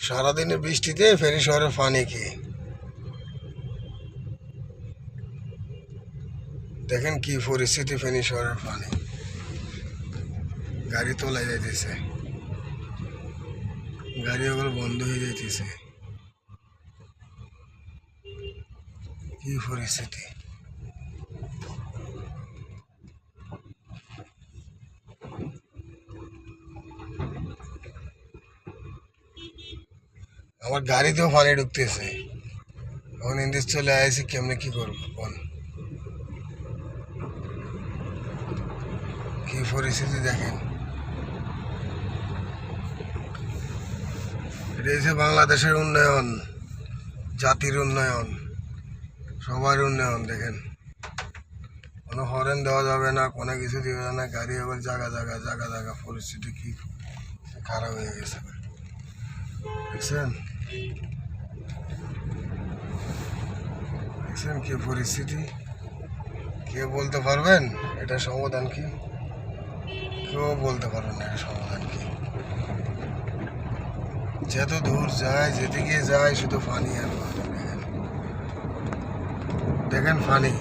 সারাদিনের বৃষ্টিতে ফেরি শহরের পানি কি? দেখেন কি পরিস্থিতি ফেনী শহরের পানি গাড়ি তোলা যাইতেছে। গাড়ি ওগুলো বন্ধ হয়ে যাইতেছে। কি পরিস্থিতি? আমার গাড়িতেও পানি ঢুকতেছে। এখন ইন্দিস চলে আসি কেমনে কি করব বল? কি পরিস্থিতি দেখেন? এটা বাংলাদেশের উন্নয়ন, জাতির উন্নয়ন, সবার উন্নয়ন, দেখেন। কোনো হরেন দেওয়া যাবে না, কোনো কিছু দেওয়া যাবে না, গাড়ি আবার জায়গা জায়গা জায়গা জায়গা পরিস্থিতি কি? খারাপ হয়ে গেছে। দেখছেন? দেখছেন কি পরিস্থিতি? কে বলতে পারবেন? এটা সমাধান কি? কেউ বলতে পারবেন না এটা সমাধান কি? যত দূর যায়, যেদিকে যায়, শুধু পানি আর দেখেন দেখেন পানি